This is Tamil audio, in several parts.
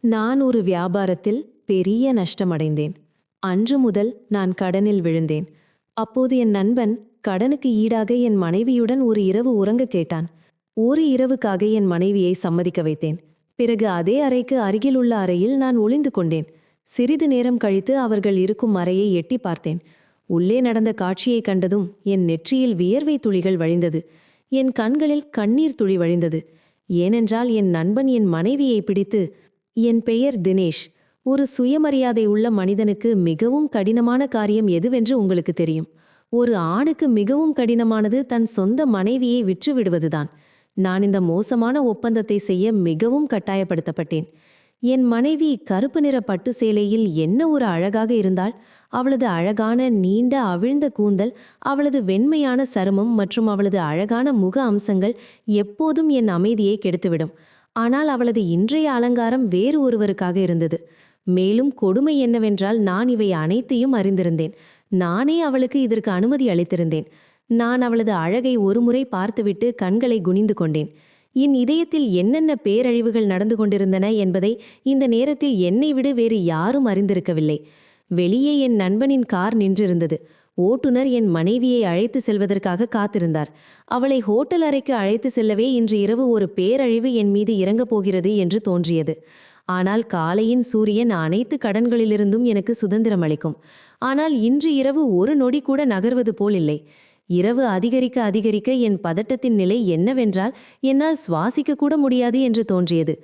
நான் ஒரு வியாபாரத்தில் பெரிய நஷ்டமடைந்தேன். அன்று முதல் நான் கடனில் விழுந்தேன். அப்போது என் நண்பன் கடனுக்கு ஈடாக என் மனைவியுடன் ஒரு இரவு உறங்க கேட்டான். ஒரு இரவுக்காக என் மனைவியை சம்மதிக்க வைத்தேன். பிறகு அதே அறைக்கு அருகிலுள்ள அறையில் நான் ஒளிந்து கொண்டேன். சிறிது நேரம் கழித்து அவர்கள் இருக்கும் அறையை எட்டி பார்த்தேன். உள்ளே நடந்த காட்சியைக் கண்டதும் என் நெற்றியில் வியர்வை துளிகள் வழிந்தது. என் கண்களில் கண்ணீர் துளி வழிந்தது. ஏனென்றால் என் நண்பன் என் மனைவியை பிடித்து என் பெயர் தினேஷ். ஒரு சுயமரியாதை உள்ள மனிதனுக்கு மிகவும் கடினமான காரியம் எதுவென்று உங்களுக்கு தெரியும். ஒரு ஆணுக்கு மிகவும் கடினமானது தன் சொந்த மனைவியை விற்றுவிடுவதுதான். நான் இந்த மோசமான ஒப்பந்தத்தை செய்ய மிகவும் கட்டாயப்படுத்தப்பட்டேன். என் மனைவி கருப்பு நிற பட்டு சேலையில் என்ன ஒரு அழகாக இருந்தால் அவளது அழகான நீண்ட அவிழ்ந்த கூந்தல் அவளது வெண்மையான சருமம் மற்றும் அவளது அழகான முக அம்சங்கள் எப்போதும் என் அமைதியை கெடுத்துவிடும். ஆனால் அவளது இன்றைய அலங்காரம் வேறு ஒருவருக்காக இருந்தது. மேலும் கொடுமை என்னவென்றால் நான் இவை அனைத்தையும் அறிந்திருந்தேன். நானே அவளுக்கு இதற்கு அனுமதி அளித்திருந்தேன். நான் அவளது அழகை ஒருமுறை பார்த்துவிட்டு கண்களை குனிந்து கொண்டேன். என் இதயத்தில் என்னென்ன பேரழிவுகள் நடந்து கொண்டிருந்தன என்பதை இந்த நேரத்தில் என்னை விட வேறு யாரும் அறிந்திருக்கவில்லை. வெளியே என் நண்பனின் கார் நின்றிருந்தது. ஓட்டுநர் என் மனைவியை அழைத்து செல்வதற்காக காத்திருந்தார். அவளை ஹோட்டல் அறைக்கு அழைத்து செல்லவே இன்று இரவு ஒரு பேரழிவு என் மீது இறங்கப் போகிறது என்று தோன்றியது. ஆனால் காலையின் சூரியன் அனைத்து கடன்களிலிருந்தும் எனக்கு சுதந்திரம் அளிக்கும். ஆனால் இன்று இரவு ஒரு நொடி கூட நகர்வது போல் இல்லை. இரவு அதிகரிக்க அதிகரிக்க என் பதட்டத்தின் நிலை என்னவென்றால் என்னால் சுவாசிக்க கூட முடியாது என்று தோன்றியது.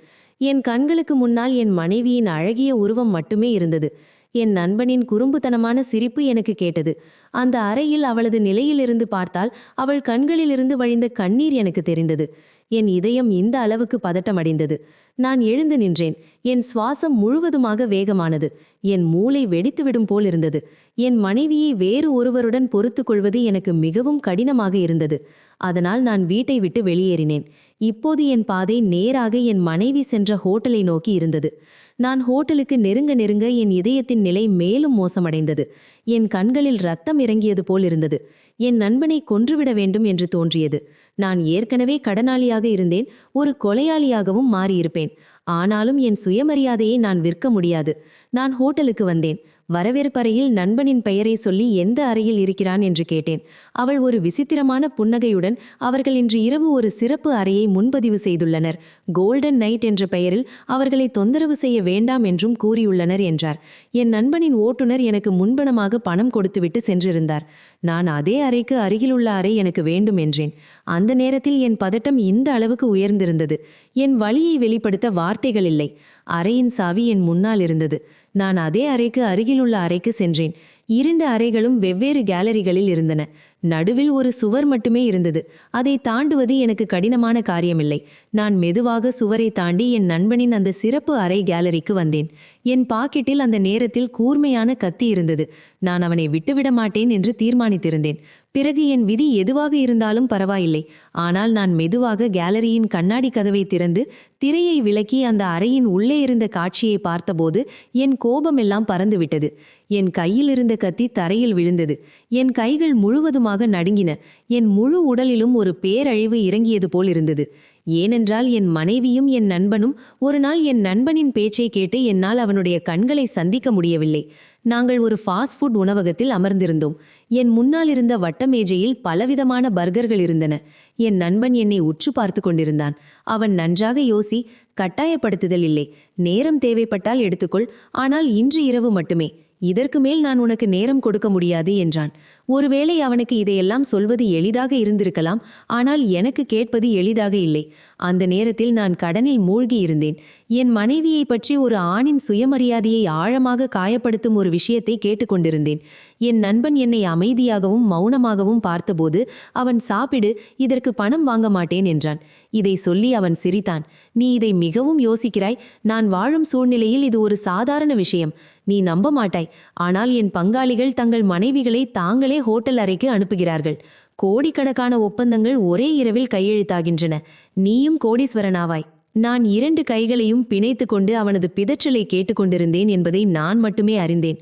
என் கண்களுக்கு முன்னால் என் மனைவியின் அழகிய உருவம் மட்டுமே இருந்தது. என் நண்பனின் குறும்புத்தனமான சிரிப்பு எனக்கு கேட்டது. அந்த அறையில் அவளது நிலையிலிருந்து பார்த்தால் அவள் கண்களிலிருந்து வழிந்த கண்ணீர் எனக்கு தெரிந்தது. என் இதயம் இந்த அளவுக்கு பதட்டமடைந்தது. நான் எழுந்து நின்றேன். என் சுவாசம் முழுவதுமாக வேகமானது. என் மூளை வெடித்துவிடும் போல் இருந்தது. என் மனைவியை வேறு ஒருவருடன் பொறுத்துக் கொள்வது எனக்கு மிகவும் கடினமாக இருந்தது. அதனால் நான் வீட்டை விட்டு வெளியேறினேன். இப்போது என் பாதை நேராக என் மனைவி சென்ற ஹோட்டலை நோக்கி இருந்தது. நான் ஹோட்டலுக்கு நெருங்க நெருங்க என் இதயத்தின் நிலை மேலும் மோசமடைந்தது. என் கண்களில் ரத்தம் இறங்கியது போல் இருந்தது. என் நண்பனை கொன்றுவிட வேண்டும் என்று தோன்றியது. நான் ஏற்கனவே கடனாளியாக இருந்தேன் ஒரு கொலையாளியாகவும் மாறியிருப்பேன். ஆனாலும் என் சுயமரியாதையை நான் விற்க முடியாது. நான் ஹோட்டலுக்கு வந்தேன். வரவேற்பறையில் நண்பனின் பெயரை சொல்லி எந்த அறையில் இருக்கிறான் என்று கேட்டேன். அவள் ஒரு விசித்திரமான புன்னகையுடன் அவர்கள் இன்று இரவு ஒரு சிறப்பு அறையை முன்பதிவு செய்துள்ளனர். கோல்டன் நைட் என்ற பெயரில் அவர்களை தொந்தரவு செய்ய வேண்டாம் என்றும் கூறியுள்ளனர் என்றார். என் நண்பனின் ஓட்டுநர் எனக்கு முன்பணமாக பணம் கொடுத்துவிட்டு சென்றிருந்தார். நான் அதே அறைக்கு அருகிலுள்ள அறை எனக்கு வேண்டும் என்றேன். அந்த நேரத்தில் என் பதட்டம் இந்த அளவுக்கு உயர்ந்திருந்தது. என் வழியை வெளிப்படுத்த வார்த்தைகள் இல்லை. அறையின் சாவி என் முன்னால் இருந்தது. நான் அதே அறைக்கு அருகிலுள்ள அறைக்கு சென்றேன். இரண்டு அறைகளும் வெவ்வேறு கேலரிகளில் இருந்தன. நடுவில் ஒரு சுவர் மட்டுமே இருந்தது. அதை தாண்டுவது எனக்கு கடினமான காரியமில்லை. நான் மெதுவாக சுவரை தாண்டி என் நண்பனின் அந்த சிறப்பு அறை கேலரிக்கு வந்தேன். என் பாக்கெட்டில் அந்த நேரத்தில் கூர்மையான கத்தி இருந்தது. நான் அவனை விட்டுவிட மாட்டேன் என்று தீர்மானித்திருந்தேன். பிறகு என் விதி எதுவாக இருந்தாலும் பரவாயில்லை. ஆனால் நான் மெதுவாக கேலரியின் கண்ணாடி கதவை திறந்து திரையை விலக்கி அந்த அறையின் உள்ளே இருந்த காட்சியை பார்த்தபோது என் கோபமெல்லாம் பறந்துவிட்டது. என் கையில் இருந்த கத்தி தரையில் விழுந்தது. என் கைகள் முழுவதுமாக நடுங்கின. என் முழு உடலிலும் ஒரு பேரழிவு இறங்கியது போல் இருந்தது. ஏனென்றால் என் மனைவியும் என் நண்பனும் ஒரு நாள் என் நண்பனின் பேச்சை கேட்டு என்னால் அவனுடைய கண்களை சந்திக்க முடியவில்லை. நாங்கள் ஒரு ஃபாஸ்ட் ஃபுட் உணவகத்தில் அமர்ந்திருந்தோம். என் முன்னால் இருந்த வட்டமேஜையில் பலவிதமான பர்கர்கள் இருந்தன. என் நண்பன் என்னை உற்று பார்த்து கொண்டிருந்தான். அவன் நன்றாக யோசி கட்டாயப்படுத்துதல் இல்லை. நேரம் தேவைப்பட்டால் எடுத்துக்கொள். ஆனால் இன்று இரவு மட்டுமே. இதற்கு மேல் நான் உனக்கு நேரம் கொடுக்க முடியாது என்றான். ஒருவேளை அவனுக்கு இதையெல்லாம் சொல்வது எளிதாக இருந்திருக்கலாம் ஆனால் எனக்கு கேட்பது எளிதாக இல்லை. அந்த நேரத்தில் நான் கடனில் மூழ்கி இருந்தேன். என் மனைவியை பற்றி ஒரு ஆணின் சுயமரியாதையை ஆழமாக காயப்படுத்தும் ஒரு விஷயத்தை கேட்டுக்கொண்டிருந்தேன் என் நண்பன் என்னை அமைதியாகவும் மௌனமாகவும் பார்த்தபோது அவன் சாப்பிடு இதற்கு பணம் வாங்க மாட்டேன் என்றான். இதை சொல்லி அவன் சிரித்தான். நீ இதை மிகவும் யோசிக்கிறாய். நான் வாழும் சூழ்நிலையில் இது ஒரு சாதாரண விஷயம். நீ நம்ப மாட்டாய். ஆனால் என் பங்காளிகள் தங்கள் மனைவிகளை தாங்களே ஹோட்டல் அறைக்கு அனுப்புகிறார்கள். கோடிக்கணக்கான ஒப்பந்தங்கள் ஒரே இரவில் கையெழுத்தாகின்றன. நீயும் கோடீஸ்வரனாவாய். நான் இரண்டு கைகளையும் பிணைத்துக் கொண்டு அவனது பிதற்றலை கேட்டுக்கொண்டிருந்தேன் என்பதை நான் மட்டுமே அறிந்தேன்.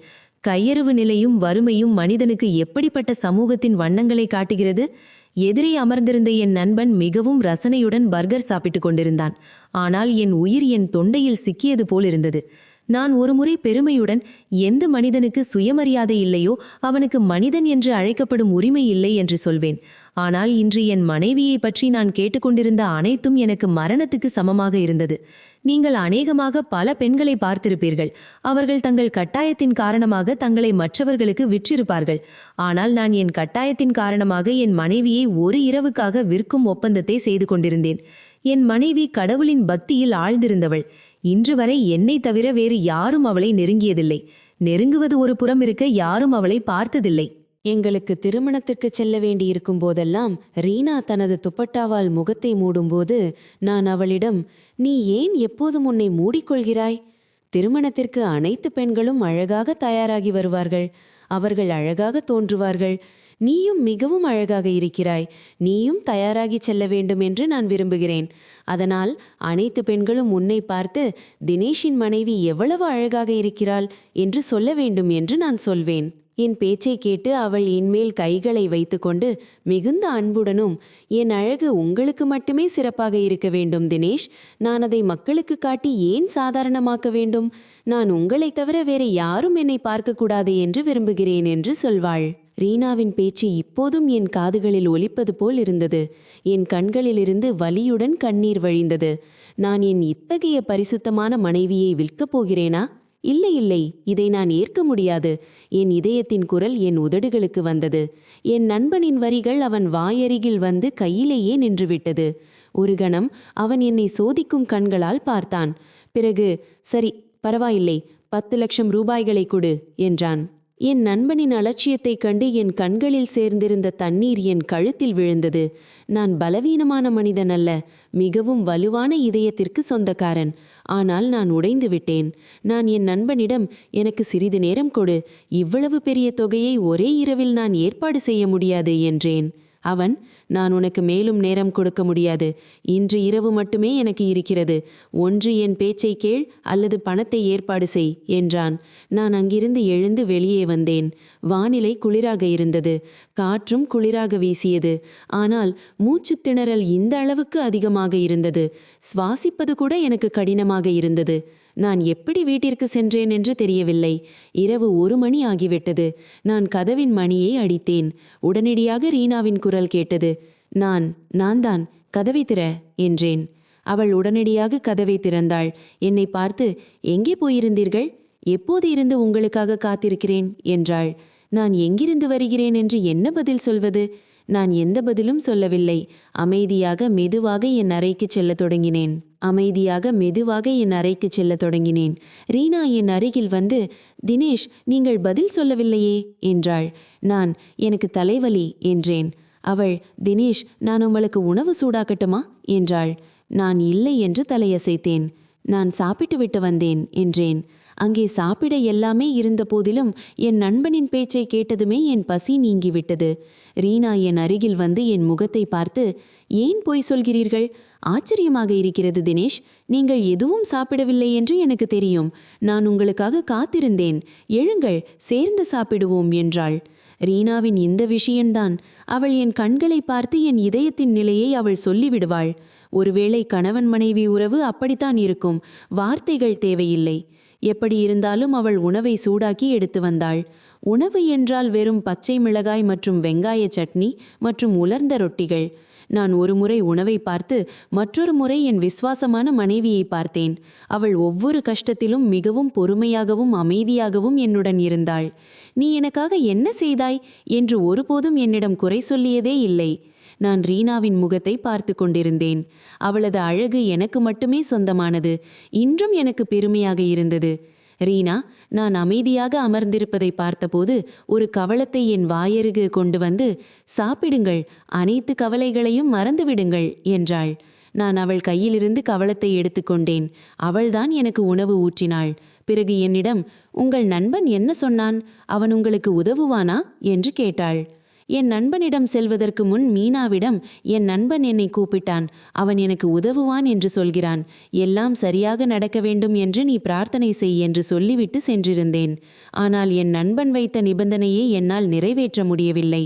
கையறிவு நிலையும் வறுமையும் மனிதனுக்கு எப்படிப்பட்ட சமூகத்தின் வண்ணங்களை காட்டுகிறது? எதிரே அமர்ந்திருந்த என் நண்பன் மிகவும் ரசனையுடன் பர்கர் சாப்பிட்டுக் கொண்டிருந்தான். ஆனால் என் உயிர் என் தொண்டையில் சிக்கியது போல் இருந்தது நான் ஒருமுறை பெருமையுடன் எந்த மனிதனுக்கு சுயமரியாதை இல்லையோ அவனுக்கு மனிதன் என்று அழைக்கப்படும் உரிமை இல்லை என்று சொல்வேன். ஆனால் இன்று என் மனைவியை பற்றி நான் கேட்டுக்கொண்டிருந்த அனைத்தும் எனக்கு மரணத்துக்கு சமமாக இருந்தது. நீங்கள் அநேகமாக பல பெண்களை பார்த்திருப்பீர்கள். அவர்கள் தங்கள் கட்டாயத்தின் காரணமாக தங்களை மற்றவர்களுக்கு விற்றிருப்பார்கள். ஆனால் நான் என் கட்டாயத்தின் காரணமாக என் மனைவியை ஒரு இரவுக்காக விற்கும் ஒப்பந்தத்தை செய்து கொண்டிருந்தேன். என் மனைவி கடவுளின் பக்தியில் ஆழ்ந்திருந்தவள். இன்று வரை என்னை தவிர வேறு யாரும் அவளை நெருங்கியதில்லை. நெருங்குவது ஒரு புறம் இருக்க யாரும் அவளை பார்த்ததில்லை. எங்களுக்கு திருமணத்திற்கு செல்ல வேண்டியிருக்கும் போதெல்லாம் ரீனா தனது துப்பட்டாவால் முகத்தை மூடும்போது நான் அவளிடம் நீ ஏன் எப்போதும் உன்னை மூடிக்கொள்கிறாய்? திருமணத்திற்கு அனைத்து பெண்களும் அழகாக தயாராகி வருவார்கள். அவர்கள் அழகாக தோன்றுவார்கள். நீயும் மிகவும் அழகாக இருக்கிறாய். நீயும் தயாராகி செல்ல வேண்டும் என்று நான் விரும்புகிறேன். அதனால் அனைத்து பெண்களும் உன்னை பார்த்து தினேஷின் மனைவி எவ்வளவு அழகாக இருக்கிறாள் என்று சொல்ல வேண்டும் என்று நான் சொல்வேன். என் பேச்சை கேட்டு அவள் என்மேல் கைகளை வைத்துக்கொண்டு மிகுந்த அன்புடனும் என் அழகு உங்களுக்கு மட்டுமே சிறப்பாக இருக்க வேண்டும் தினேஷ். நான் அதை மக்களுக்கு காட்டி ஏன் சாதாரணமாக்க வேண்டும்? நான் உங்களைத் தவிர வேற யாரும் என்னை பார்க்கக்கூடாது என்று விரும்புகிறேன் என்று சொல்வாள். ரீனாவின் பேச்சு இப்போதும் என் காதுகளில் ஒலிப்பது போல் இருந்தது. என் கண்களிலிருந்து வலியுடன் கண்ணீர் வழிந்தது. நான் என் இத்தகைய பரிசுத்தமான மனைவியை விற்கப் போகிறேனா? இல்லை இல்லை இதை நான் ஏற்க முடியாது. என் இதயத்தின் குரல் என் உதடுகளுக்கு வந்தது. என் நண்பனின் வரிகள் அவன் வாயருகில் வந்து கையிலேயே நின்றுவிட்டது. ஒரு கணம் அவன் என்னை சோதிக்கும் கண்களால் பார்த்தான். பிறகு சரி பரவாயில்லை பத்து லட்சம் ரூபாய்களை கொடு என்றான். என் நண்பனின் அலட்சியத்தைக் கண்டு என் கண்களில் சேர்ந்திருந்த தண்ணீர் என் கழுத்தில் விழுந்தது. நான் பலவீனமான மனிதன் அல்ல மிகவும் வலுவான இதயத்திற்கு சொந்தக்காரன். ஆனால் நான் உடைந்து விட்டேன். நான் என் நண்பனிடம் எனக்கு சிறிது நேரம் கொடு. இவ்வளவு பெரிய தொகையை ஒரே இரவில் நான் ஏற்பாடு செய்ய முடியாது என்றேன். அவன் நான் உனக்கு மேலும் நேரம் கொடுக்க முடியாது. இன்று இரவு மட்டுமே எனக்கு இருக்கிறது. ஒன்று என் பேச்சை கேள் அல்லது பணத்தை ஏற்பாடு செய் என்றான். நான் அங்கிருந்து எழுந்து வெளியே வந்தேன். வானிலை குளிராக இருந்தது. காற்றும் குளிராக வீசியது. ஆனால் மூச்சு திணறல் இந்த அளவுக்கு அதிகமாக இருந்தது. சுவாசிப்பது கூட எனக்கு கடினமாக இருந்தது. நான் எப்படி வீட்டிற்கு சென்றேன் என்று தெரியவில்லை. இரவு ஒரு மணி ஆகிவிட்டது. நான் கதவின் மணியை அடித்தேன். உடனடியாக ரீனாவின் குரல் கேட்டது. நான் நான் தான். கதவை திற என்றேன். அவள் உடனடியாக கதவை திறந்தாள். என்னை பார்த்து எங்கே போயிருந்தீர்கள்? எப்போது இருந்து உங்களுக்காக காத்திருக்கிறேன்? என்றாள். நான் எங்கிருந்து வருகிறேன் என்று என்ன பதில் சொல்வது? நான் எந்த பதிலும் சொல்லவில்லை. அமைதியாக மெதுவாக என் அறைக்கு செல்லத் தொடங்கினேன். அமைதியாக மெதுவாக என் அறைக்கு செல்ல தொடங்கினேன். ரீனா என் அருகில் வந்து தினேஷ் நீங்கள் பதில் சொல்லவில்லையே? என்றாள். நான் எனக்கு தலைவலி என்றேன். அவள் தினேஷ் நான் உங்களுக்கு உணவு சூடாக்கட்டுமா? என்றாள். நான் இல்லை என்று தலையசைத்தேன். நான் சாப்பிட்டு விட்டு வந்தேன் என்றேன். அங்கே சாப்பிட எல்லாமே இருந்த போதிலும் என் நண்பனின் பேச்சை கேட்டதுமே என் பசி நீங்கிவிட்டது. ரீனா என் அருகில் வந்து என் முகத்தை பார்த்து ஏன் பொய் சொல்கிறீர்கள்? ஆச்சரியமாக இருக்கிறது தினேஷ். நீங்கள் எதுவும் சாப்பிடவில்லை என்று எனக்கு தெரியும். நான் உங்களுக்காக காத்திருந்தேன். எழுங்கள் சேர்ந்து சாப்பிடுவோம் என்றாள். ரீனாவின் இந்த விஷயம்தான் அவள் என் கண்களை பார்த்து என் இதயத்தின் நிலையை அவள் சொல்லிவிடுவாள். ஒருவேளை கணவன் மனைவி உறவு அப்படித்தான் இருக்கும். வார்த்தைகள் தேவையில்லை. எப்படி இருந்தாலும் அவள் உணவை சூடாக்கி எடுத்து வந்தாள். உணவு என்றால் வெறும் பச்சை மிளகாய் மற்றும் வெங்காய சட்னி மற்றும் உலர்ந்த ரொட்டிகள். நான் ஒரு முறை உணவை பார்த்து மற்றொரு முறை என் விசுவாசமான மனைவியை பார்த்தேன். அவள் ஒவ்வொரு கஷ்டத்திலும் மிகவும் பொறுமையாகவும் அமைதியாகவும் என்னுடன் இருந்தாள். நீ எனக்காக என்ன செய்தாய்? என்று ஒருபோதும் என்னிடம் குறை சொல்லியதே இல்லை. நான் ரீனாவின் முகத்தை பார்த்து கொண்டிருந்தேன். அவளது அழகு எனக்கு மட்டுமே சொந்தமானது. இன்றும் எனக்கு பெருமையாக இருந்தது. ரீனா நான் அமைதியாக அமர்ந்திருப்பதை பார்த்தபோது ஒரு கவளத்தை என் வாயருகு கொண்டு வந்து சாப்பிடுங்கள் அனைத்து கவலைகளையும் மறந்துவிடுங்கள் என்றாள். நான் அவள் கையிலிருந்து கவளத்தை எடுத்துக்கொண்டேன் அவள்தான் எனக்கு உணவு ஊற்றினாள். பிறகு என்னிடம் உங்கள் நண்பன் என்ன சொன்னான்? அவன் உங்களுக்கு உதவுவானா? என்று கேட்டாள். என் நண்பனிடம் செல்வதற்கு முன் மீனாவிடம் என் நண்பன் என்னை கூப்பிட்டான். அவன் எனக்கு உதவுவான் என்று சொல்கிறான். எல்லாம் சரியாக நடக்க வேண்டும் என்று நீ பிரார்த்தனை செய் என்று சொல்லிவிட்டு சென்றிருந்தேன். ஆனால் என் நண்பன் வைத்த நிபந்தனையை என்னால் நிறைவேற்ற முடியவில்லை.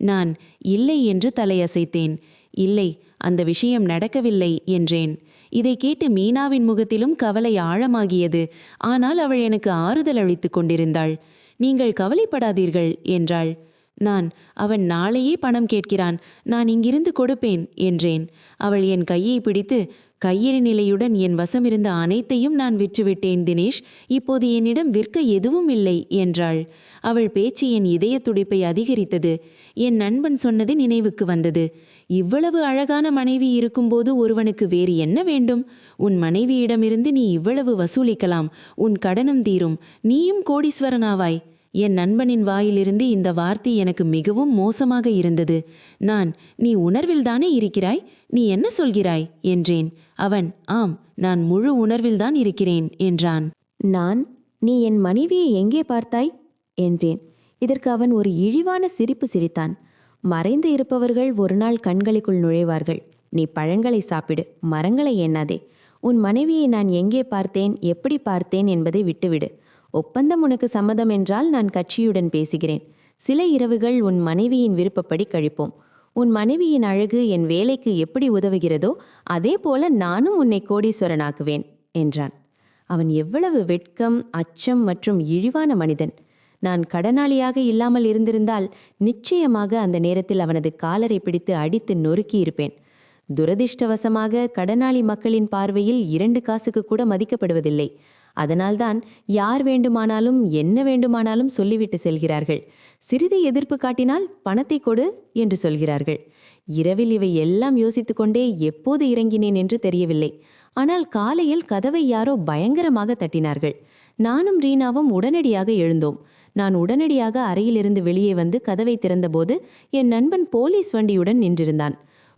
நான் இல்லை என்று தலையசைத்தேன். இல்லை அந்த விஷயம் நடக்கவில்லை என்றேன். இதை கேட்டு மீனாவின் முகத்திலும் கவலை ஆழமாகியது. ஆனால் அவள் எனக்கு ஆறுதல் அளித்துக் கொண்டிருந்தாள். நீங்கள் கவலைப்படாதீர்கள் என்றாள். நான் அவன் நாளையே பணம் கேட்கிறான் நான் இங்கிருந்து கொடுப்பேன் என்றேன். அவள் என் கையை பிடித்து கையெழு நிலையுடன் என் வசமிருந்த அனைத்தையும் நான் விற்றுவிட்டேன் தினேஷ் இப்போது என்னிடம் விற்க எதுவும் இல்லை என்றாள். அவள் பேச்சு என் இதய துடிப்பை அதிகரித்தது. என் நண்பன் சொன்னது நினைவுக்கு வந்தது. இவ்வளவு அழகான மனைவி இருக்கும்போது ஒருவனுக்கு வேறு என்ன வேண்டும்? உன் மனைவியிடமிருந்து நீ இவ்வளவு வசூலிக்கலாம் உன் கடனும் தீரும் நீயும் கோடீஸ்வரனாவாய். என் நண்பனின் வாயிலிருந்து இந்த வார்த்தை எனக்கு மிகவும் மோசமாக இருந்தது. நான் நீ உணர்வில்தானே இருக்கிறாய்? நீ என்ன சொல்கிறாய்? என்றேன். அவன் ஆம் நான் முழு உணர்வில்தான் இருக்கிறேன் என்றான். நான் நீ என் மனைவியை எங்கே பார்த்தாய்? என்றேன். இதற்கு அவன் ஒரு இழிவான சிரிப்பு சிரித்தான். மறைந்து இருப்பவர்கள் ஒரு நாள் கண்களுக்குள் நுழைவார்கள். நீ பழங்களை சாப்பிடு மரங்களை எண்ணாதே. உன் மனைவியை நான் எங்கே பார்த்தேன் எப்படி பார்த்தேன் என்பதை விட்டுவிடு. ஒப்பந்தம் உனக்கு சம்மதம் என்றால் நான் கட்சியுடன் பேசுகிறேன். சில இரவுகள் உன் மனைவியின் விருப்பப்படி கழிப்போம். உன் மனைவியின் அழகு என் வேலைக்கு எப்படி உதவுகிறதோ அதே போல நானும் உன்னை கோடீஸ்வரனாக்குவேன் என்றான். அவன் எவ்வளவு வெட்கம் அச்சம் மற்றும் இழிவான மனிதன். நான் கடனாளியாக இல்லாமல் இருந்திருந்தால் நிச்சயமாக அந்த நேரத்தில் அவனது காலரை பிடித்து அடித்து நொறுக்கி இருப்பேன் துரதிர்ஷ்டவசமாக கடனாளி மக்களின் பார்வையில் இரண்டு காசுக்கு கூட மதிக்கப்படுவதில்லை. அதனால்தான் யார் வேண்டுமானாலும் என்ன வேண்டுமானாலும் சொல்லிவிட்டு செல்கிறார்கள். சிறிது எதிர்ப்பு காட்டினால் பணத்தை கொடு என்று சொல்கிறார்கள். இரவில் இவை எல்லாம் யோசித்துக்கொண்டே எப்போது இறங்கினேன் என்று தெரியவில்லை. ஆனால் காலையில் கதவை யாரோ பயங்கரமாக தட்டினார்கள். நானும் ரீனாவும் உடனடியாக எழுந்தோம். நான் உடனடியாக அறையிலிருந்து வெளியே வந்து கதவை திறந்தபோது என் நண்பன் போலீஸ் வண்டியுடன் நின்றிருந்தான்.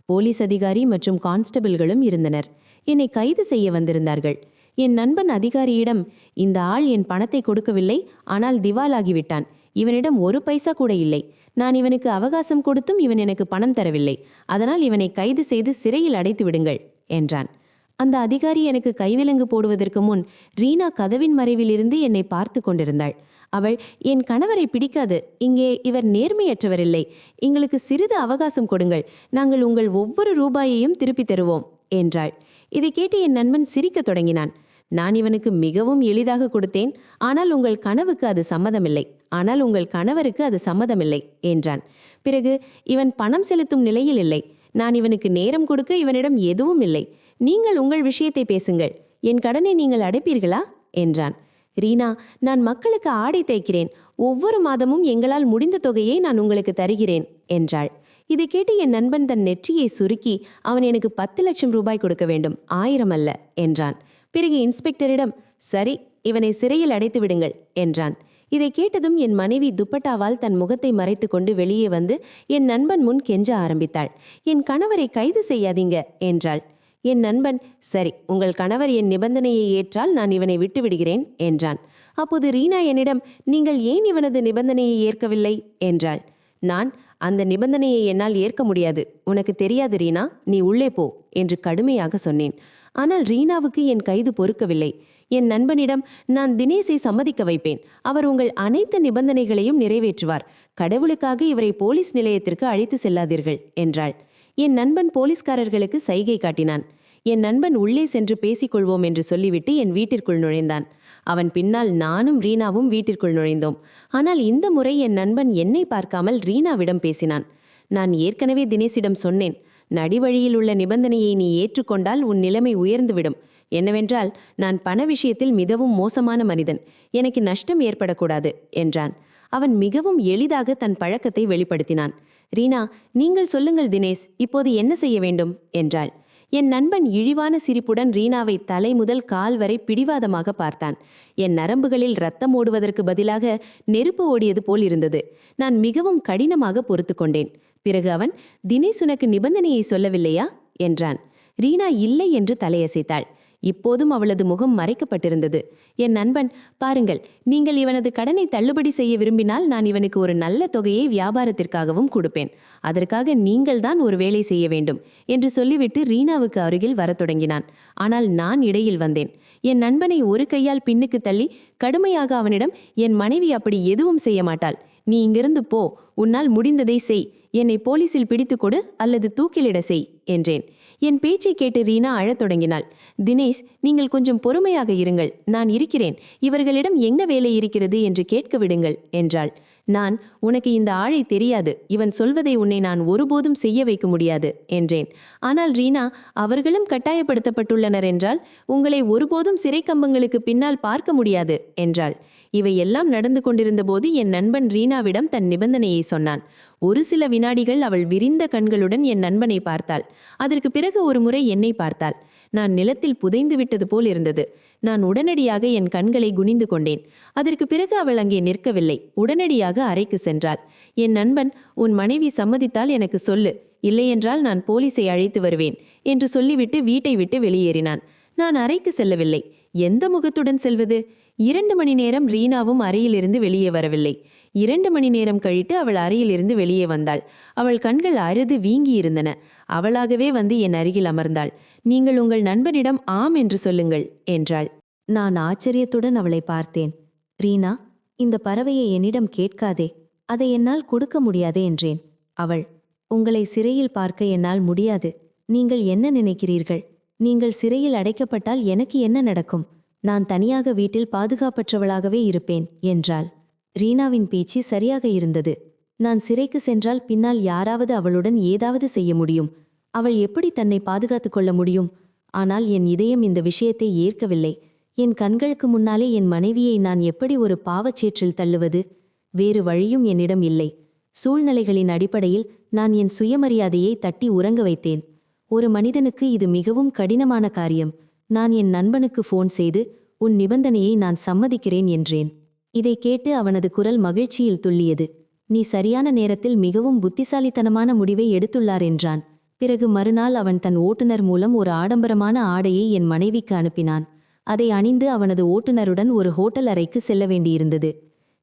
போலீஸ் அதிகாரி மற்றும் கான்ஸ்டபிள்களும் இருந்தனர். என்னை கைது செய்ய வந்திருந்தார்கள். என் நண்பன் அதிகாரியிடம் இந்த ஆள் என் பணத்தை கொடுக்கவில்லை ஆனால் திவாலாகிவிட்டான். இவனிடம் ஒரு பைசா கூட இல்லை. நான் இவனுக்கு அவகாசம் கொடுத்தும் இவன் எனக்கு பணம் தரவில்லை. அதனால் இவனை கைது செய்து சிறையில் அடைத்து விடுங்கள் என்றான். அந்த அதிகாரி எனக்கு கைவிலங்கு போடுவதற்கு முன் ரீனா கதவின் மறைவிலிருந்து என்னை பார்த்து கொண்டிருந்தாள். அவள் என் கணவரை பிடிக்காது. இங்கே இவர் நேர்மையற்றவரில்லை. எங்களுக்கு சிறிது அவகாசம் கொடுங்கள். நாங்கள் உங்கள் ஒவ்வொரு ரூபாயையும் திருப்பித் தருவோம் என்றாள். இதை கேட்டு என் நண்பன் சிரிக்கத் தொடங்கினான். நான் இவனுக்கு மிகவும் எளிதாக கொடுத்தேன். ஆனால் உங்கள் கனவுக்கு அது சம்மதமில்லை. ஆனால் உங்கள் கணவருக்கு அது சம்மதமில்லை என்றான். பிறகு இவன் பணம் செலுத்தும் நிலையில் இல்லை. நான் இவனுக்கு நேரம் கொடுக்க இவனிடம் எதுவும் இல்லை. நீங்கள் உங்கள் விஷயத்தை பேசுங்கள். என் கடனை நீங்கள் அடைப்பீர்களா? என்றான். ரீனா நான் மக்களுக்கு ஆடை தைக்கிறேன் ஒவ்வொரு மாதமும் எங்களால் முடிந்த தொகையை நான் உங்களுக்கு தருகிறேன் என்றாள். இதை கேட்டு என் நண்பன் தன் நெற்றியை சுருக்கி அவன் எனக்கு பத்து லட்சம் ரூபாய் கொடுக்க வேண்டும் ஆயிரம் அல்ல என்றான். பிறகு இன்ஸ்பெக்டரிடம் சரி இவனை சிறையில் அடைத்து விடுங்கள் என்றான். இதை கேட்டதும் என் மனைவி துப்பட்டாவால் தன் முகத்தை மறைத்து கொண்டு வெளியே வந்து என் நண்பன் முன் கெஞ்ச ஆரம்பித்தாள். என் கணவரை கைது செய்யாதீங்க என்றாள். என் நண்பன் சரி உங்கள் கணவர் என் நிபந்தனையை ஏற்றால் நான் இவனை விட்டுவிடுகிறேன் என்றான். அப்போது ரீனா என்னிடம் நீங்கள் ஏன் இவனது நிபந்தனையை ஏற்கவில்லை? என்றாள். நான் அந்த நிபந்தனையை என்னால் ஏற்க முடியாது. உனக்கு தெரியாது ரீனா நீ உள்ளே போ என்று கடுமையாக சொன்னேன். ஆனால் ரீனாவுக்கு என் கைது பொறுக்கவில்லை. என் நண்பனிடம் நான் தினேஷை சம்மதிக்க வைப்பேன். அவர் உங்கள் அனைத்து நிபந்தனைகளையும் நிறைவேற்றுவார். கடவுளுக்காக இவரை போலீஸ் நிலையத்திற்கு அழைத்து செல்லாதீர்கள் என்றாள். என் நண்பன் போலீஸ்காரர்களுக்கு சைகை காட்டினான். என் நண்பன் உள்ளே சென்று பேசிக்கொள்வோம் என்று சொல்லிவிட்டு என் வீட்டிற்குள் நுழைந்தான். அவன் பின்னால் நானும் ரீனாவும் வீட்டிற்குள் நுழைந்தோம். ஆனால் இந்த முறை என் நண்பன் என்னை பார்க்காமல் ரீனாவிடம் பேசினான். நான் ஏற்கனவே தினேஷிடம் சொன்னேன். நடிவழியில் உள்ள நிபந்தனையை நீ ஏற்றுக்கொண்டால் உன் நிலைமை உயர்ந்துவிடும். என்னவென்றால் நான் பண விஷயத்தில் மிகவும் மோசமான மனிதன். எனக்கு நஷ்டம் ஏற்படக்கூடாது என்றான். அவன் மிகவும் எளிதாக தன் பழக்கத்தை வெளிப்படுத்தினான். ரீனா நீங்கள் சொல்லுங்கள் தினேஷ் இப்போது என்ன செய்ய வேண்டும்? என்றாள். என் நண்பன் இழிவான சிரிப்புடன் ரீனாவை தலை முதல் கால் வரை பிடிவாதமாக பார்த்தான். என் நரம்புகளில் ரத்தம் ஓடுவதற்கு பதிலாக நெருப்பு ஓடியது போல் இருந்தது. நான் மிகவும் கடினமாக பொறுத்து கொண்டேன் பிறகு அவன் தினேஷ் உனக்கு நிபந்தனையை சொல்லவில்லையா? என்றான். ரீனா இல்லை என்று தலையசைத்தாள். இப்போதும் அவளது முகம் மறைக்கப்பட்டிருந்தது. என் நண்பன் பாருங்கள் நீங்கள் இவனது கடனை தள்ளுபடி செய்ய விரும்பினால் நான் இவனுக்கு ஒரு நல்ல தொகையை வியாபாரத்திற்காகவும் கொடுப்பேன். அதற்காக நீங்கள்தான் ஒரு வேலை செய்ய வேண்டும் என்று சொல்லிவிட்டு ரீனாவுக்கு அருகில் வரத் தொடங்கினான். ஆனால் நான் இடையில் வந்தேன். என் நண்பனை ஒரு கையால் பின்னுக்கு தள்ளி கடுமையாக அவனிடம் என் மனைவி அப்படி எதுவும் செய்ய மாட்டாள். நீ இங்கிருந்து போ. உன்னால் முடிந்ததை செய். என்னை போலீசில் பிடித்து கொடு அல்லது தூக்கிலிட செய் என்றேன். என் பேச்சை கேட்டு ரீனா அழத் தொடங்கினாள். தினேஷ் நீங்கள் கொஞ்சம் பொறுமையாக இருங்கள். நான் இருக்கிறேன். இவர்களிடம் என்ன வேலை இருக்கிறது என்று கேட்க விடுங்கள் என்றாள். நான் உனக்கு இந்த ஆழை தெரியாது. இவன் சொல்வதை உன்னை நான் ஒருபோதும் செய்ய வைக்க முடியாது என்றேன். ஆனால் ரீனா அவர்களும் கட்டாயப்படுத்தப்பட்டுள்ளனர் என்றால் உங்களை ஒருபோதும் சிறை கம்பங்களுக்கு பின்னால் பார்க்க முடியாது என்றாள். இவை எல்லாம் நடந்து கொண்டிருந்தபோது என் நண்பன் ரீனாவிடம் தன் நிபந்தனையை சொன்னான். ஒரு சில வினாடிகள் அவள் விரிந்த கண்களுடன் என் நண்பனை பார்த்தாள். அதற்கு பிறகு ஒரு முறை என்னை பார்த்தாள். நான் நிலத்தில் புதைந்து விட்டது போல் இருந்தது. நான் உடனடியாக என் கண்களை குனிந்து கொண்டேன். அதற்கு பிறகு அவள் அங்கே நிற்கவில்லை. உடனடியாக அறைக்கு சென்றாள். என் நண்பன் உன் மனைவி சம்மதித்தால் எனக்கு சொல்லு. இல்லையென்றால் நான் போலீஸை அழைத்து வருவேன் என்று சொல்லிவிட்டு வீட்டை விட்டு வெளியேறினான். நான் அறைக்கு செல்லவில்லை. எந்த முகத்துடன் செல்வது? இரண்டு மணி நேரம் ரீனாவும் அறையிலிருந்து வெளியே வரவில்லை. இரண்டு மணி நேரம் கழித்து அவள் அறையிலிருந்து வெளியே வந்தாள். அவள் கண்கள் அறுது வீங்கி இருந்தன அவளாகவே வந்து என் அருகில் அமர்ந்தாள். நீங்கள் உங்கள் நண்பனிடம் ஆம் என்று சொல்லுங்கள் என்றாள். நான் ஆச்சரியத்துடன் அவளை பார்த்தேன். ரீனா இந்த பறவையை என்னிடம் கேட்காதே அதை என்னால் கொடுக்க முடியாது என்றேன். அவள் உங்களை சிறையில் பார்க்க என்னால் முடியாது. நீங்கள் என்ன நினைக்கிறீர்கள்? நீங்கள் சிறையில் அடைக்கப்பட்டால் எனக்கு என்ன நடக்கும்? நான் தனியாக வீட்டில் பாதுகாப்பற்றவளாகவே இருப்பேன் என்றாள். ரீனாவின் பேச்சு சரியாக இருந்தது. நான் சிறைக்கு சென்றால் பின்னால் யாராவது அவளுடன் ஏதாவது செய்ய முடியும். அவள் எப்படி தன்னை பாதுகாத்துக் கொள்ள முடியும்? ஆனால் என் இதயம் இந்த விஷயத்தை ஏற்கவில்லை. என் கண்களுக்கு முன்னாலே என் மனைவியை நான் எப்படி ஒரு பாவச்சேற்றில் தள்ளுவது? வேறு வழியும் என்னிடம் இல்லை. சூழ்நிலைகளின் அடிப்படையில் நான் என் சுயமரியாதையை தட்டி உறங்க வைத்தேன். ஒரு மனிதனுக்கு இது மிகவும் கடினமான காரியம். நான் என் நண்பனுக்கு ஃபோன் செய்து உன் நிபந்தனையை நான் சம்மதிக்கிறேன் என்றேன். இதை கேட்டு அவனது குரல் மகிழ்ச்சியில் துள்ளியது. நீ சரியான நேரத்தில் மிகவும் புத்திசாலித்தனமான முடிவை எடுத்துள்ளார் என்றான். பிறகு மறுநாள் அவன் தன் ஓட்டுநர் மூலம் ஒரு ஆடம்பரமான ஆடையை என் மனைவிக்கு அனுப்பினான். அதை அணிந்து அவனது ஓட்டுநருடன் ஒரு ஹோட்டல் அறைக்கு செல்ல வேண்டியிருந்தது.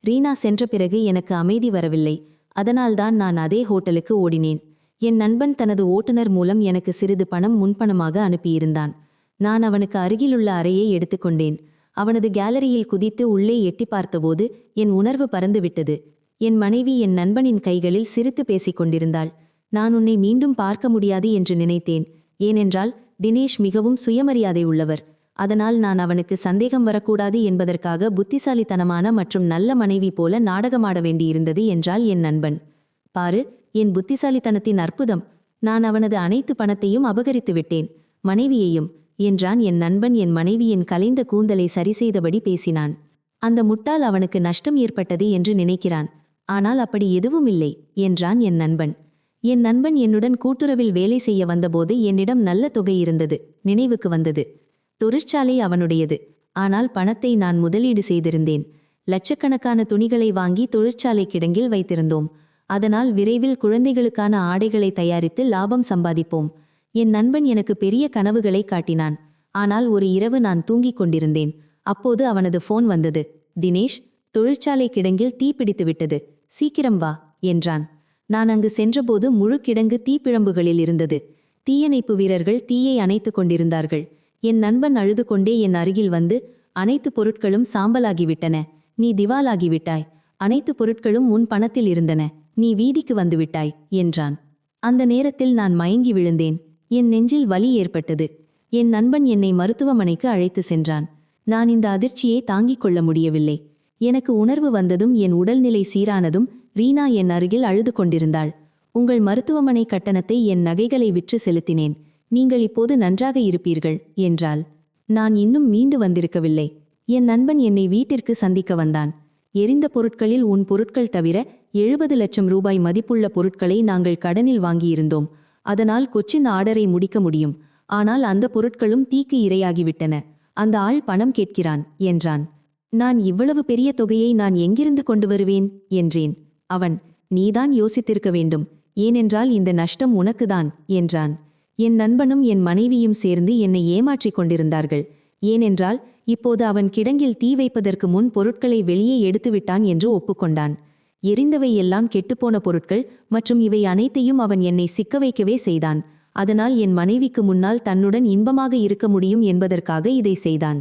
ரீனா சென்ற பிறகு எனக்கு அமைதி வரவில்லை. அதனால்தான் நான் அதே ஹோட்டலுக்கு ஓடினேன். என் நண்பன் தனது ஓட்டுநர் மூலம் எனக்கு சிறிது பணம் முன்பணமாக அனுப்பியிருந்தான். நான் அவனுக்கு அருகிலுள்ள அறையை எடுத்துக்கொண்டேன் அவனது கேலரியில் குதித்து உள்ளே எட்டி பார்த்தபோது என் உணர்வு பறந்துவிட்டது. என் மனைவி என் நண்பனின் கைகளில் சிரித்து பேசிக் கொண்டிருந்தாள். நான் உன்னை மீண்டும் பார்க்க முடியாது என்று நினைத்தேன். ஏனென்றால் தினேஷ் மிகவும் சுயமரியாதை உள்ளவர். அதனால் நான் அவனுக்கு சந்தேகம் வரக்கூடாது என்பதற்காக புத்திசாலித்தனமான மற்றும் நல்ல மனைவி போல நாடகமாட வேண்டியிருந்தது என்றால் என் நண்பன். பாரு என் புத்திசாலித்தனத்தின் அற்புதம். நான் அவனது அனைத்து பணத்தையும் அபகரித்து விட்டேன். மனைவியையும் என்றான் என் நண்பன் என் மனைவியின் கலைந்த கூந்தலை சரிசெய்தபடி பேசினான். அந்த முட்டாள் அவனுக்கு நஷ்டம் ஏற்பட்டது என்று நினைக்கிறான். ஆனால் அப்படி எதுவும் இல்லை என்றான் என் நண்பன். என் நண்பன் என்னுடன் கூட்டுறவில் வேலை செய்ய வந்தபோது என்னிடம் நல்ல தொகை இருந்தது நினைவுக்கு வந்தது. தொழிற்சாலை அவனுடையது. ஆனால் பணத்தை நான் முதலீடு செய்திருந்தேன். லட்சக்கணக்கான துணிகளை வாங்கி தொழிற்சாலை கிடங்கில் வைத்திருந்தோம். அதனால் விரைவில் குழந்தைகளுக்கான ஆடைகளை தயாரித்து லாபம் சம்பாதிப்போம். என் நண்பன் எனக்கு பெரிய கனவுகளை காட்டினான். ஆனால் ஒரு இரவு நான் தூங்கிக் கொண்டிருந்தேன். அப்போது அவனது போன் வந்தது. தினேஷ் தொழிற்சாலை கிடங்கில் தீப்பிடித்து விட்டது. சீக்கிரம் வா என்றான். நான் அங்கு சென்றபோது முழு கிடங்கு தீப்பிழம்புகளில் இருந்தது. தீயணைப்பு வீரர்கள் தீயை அணைத்துக் கொண்டிருந்தார்கள். என் நண்பன் அழுது கொண்டே என் அருகில் வந்து அனைத்து பொருட்களும் சாம்பலாகிவிட்டன. நீ திவாலாகிவிட்டாய். அனைத்து பொருட்களும் உன் பணத்தில் இருந்தன. நீ வீதிக்கு வந்துவிட்டாய் என்றான். அந்த நேரத்தில் நான் மயங்கி விழுந்தேன். என் நெஞ்சில் வலி ஏற்பட்டது. என் நண்பன் என்னை மருத்துவமனைக்கு அழைத்து சென்றான். நான் இந்த அதிர்ச்சியை தாங்கிக் கொள்ள முடியவில்லை. எனக்கு உணர்வு வந்ததும் என் உடல்நிலை சீரானதும் ரீனா என் அருகில் அழுது கொண்டிருந்தாள். உங்கள் மருத்துவமனை கட்டணத்தை என் நகைகளை விற்று செலுத்தினேன். நீங்கள் இப்போது நன்றாக இருப்பீர்கள் என்றாள். நான் இன்னும் மீண்டு வந்திருக்கவில்லை. என் நண்பன் என்னை வீட்டிற்கு சந்திக்க வந்தான். எரிந்த பொருட்களில் உன் பொருட்கள் தவிர எழுபது லட்சம் ரூபாய் மதிப்புள்ள பொருட்களை நாங்கள் கடனில் வாங்கியிருந்தோம். அதனால் கொச்சின் ஆர்டரை முடிக்க முடியும். ஆனால் அந்த பொருட்களும் தீக்கு இரையாகிவிட்டன. அந்த ஆள் பணம் கேட்கிறான் என்றான். நான் இவ்வளவு பெரிய தொகையை நான் எங்கிருந்து கொண்டு வருவேன்? என்றேன். அவன் நீதான் யோசித்திருக்க வேண்டும். ஏனென்றால் இந்த நஷ்டம் உனக்குதான் என்றான். என் நண்பனும் என் மனைவியும் சேர்ந்து என்னை ஏமாற்றிக் கொண்டிருந்தார்கள். ஏனென்றால் இப்போது அவன் கிடங்கில் தீ வைப்பதற்கு முன் பொருட்களை வெளியே எடுத்துவிட்டான் என்று ஒப்புக்கொண்டான். எரிந்தவை எல்லாம் கெட்டுப்போன பொருட்கள் மற்றும் இவை அனைத்தையும் அவன் என்னை சிக்க வைக்கவே செய்தான். அதனால் என் மனைவிக்கு முன்னால் தன்னுடன் இன்பமாக இருக்க முடியும் என்பதற்காக இதை செய்தான்.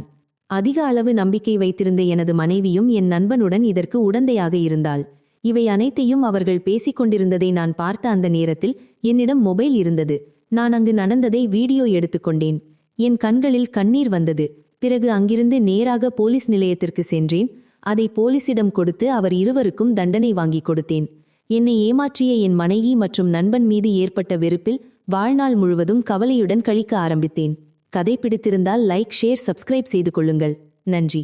அதிக அளவு நம்பிக்கை வைத்திருந்த எனது மனைவியும் என் நண்பனுடன் இதற்கு உடந்தையாக இருந்தாள். இவை அனைத்தையும் அவர்கள் பேசிக் கொண்டிருந்ததை நான் பார்த்த அந்த நேரத்தில் என்னிடம் மொபைல் இருந்தது. நான் அங்கு நடந்ததை வீடியோ எடுத்துக்கொண்டேன் என் கண்களில் கண்ணீர் வந்தது. பிறகு அங்கிருந்து நேராக போலீஸ் நிலையத்திற்கு சென்றேன். அதை போலீசிடம் கொடுத்து அவர் இருவருக்கும் தண்டனை வாங்கி கொடுத்தேன். என்னை ஏமாற்றிய என் மனைவி மற்றும் நண்பன் மீது ஏற்பட்ட வெறுப்பில் வாழ்நாள் முழுவதும் கவலையுடன் கழிக்க ஆரம்பித்தேன். கதை பிடித்திருந்தால் லைக் ஷேர் சப்ஸ்கிரைப் செய்து கொள்ளுங்கள். நன்றி.